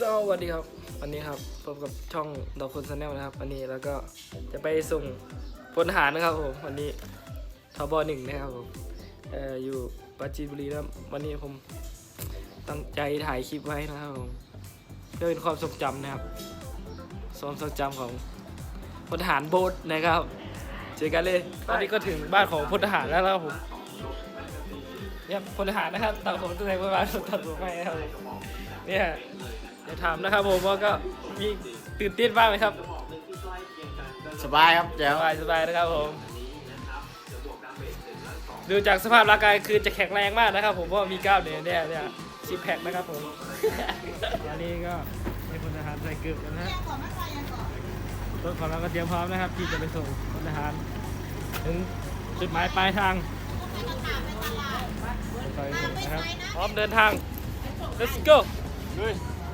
สวัสดีครับ วันนี้ครับพบกับช่องดอกคนชาแนลนะครับ วันนี้แล้วก็จะไปส่งพลทหารนะครับผมวันนี้ทบหนึ่งนะครับผมเอ่ออยู่ปราจีนบุรีนะวันนี้ผมตั้งใจถ่ายคลิปไว้นะครับผมเพื่อเป็นความทรงจำนะครับความทรงจำของพลทหารโบ๊ทนะครับเจอกันเลยตอนนี้ก็ถึงบ้านของพลทหารแล้วนะครับผมเนี่ยพลทหารนะครับตัดผมตั้งแต่เมื่านตัดผมให้นะครับเนี่ย ดี๋ยวถามนะครับผมว่าก็มีตื่นเต้นบ้างไหมครับสบายครับเดี๋ยสวบายสบายนะครับผม ดูจากสภาพร่างกายคือจะแข็งแรงมากนะครับ ผมเพราะว่ามีกล้ามเนื้อเนี่ยเนี่ยซิปแพคนะครับผมอันนี้ก็ให้พลทหารใส่เกลือกันนะฮะรถของเราก็เตรียมพร้อมนะครับ ที่จะไปส่งพลทหาร ถึงจุดหมายปลายทางไปส่งนะครับพร้อมเดินทาง let's go ลุยลุย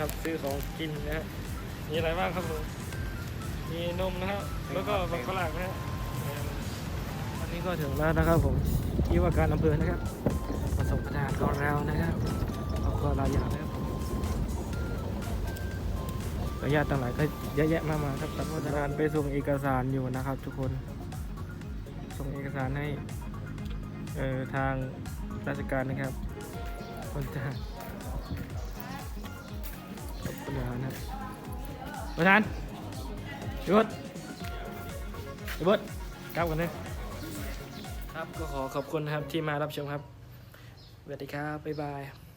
วะเซเว่นครับ ซื้อของกินนะฮะมีอะไรบ้างครับผมมีนมนะฮะแล้วก็บังฝรั่งนะฮะวันนี้ก็ถึงแล้วนะครับผมที่ว่าการอำเภอนะครับมาส่งประธานของเรานะครับเราก็รายอย่างนะครับระยะต่างหลายก็เยอะแยะมากมายครับแต่ว่าประธานไปส่งเอกสารอยู่นะครับ ทุกคน ส่งเอกสารให้เอ่อทางราชการนะครับคนจะ ขอบคุณนะครับประธานหยุดหยุดกลับกันเลยครับก็ขอขอบคุณครับที่มารับชมครับสวัสดีครับบ๊ายบาย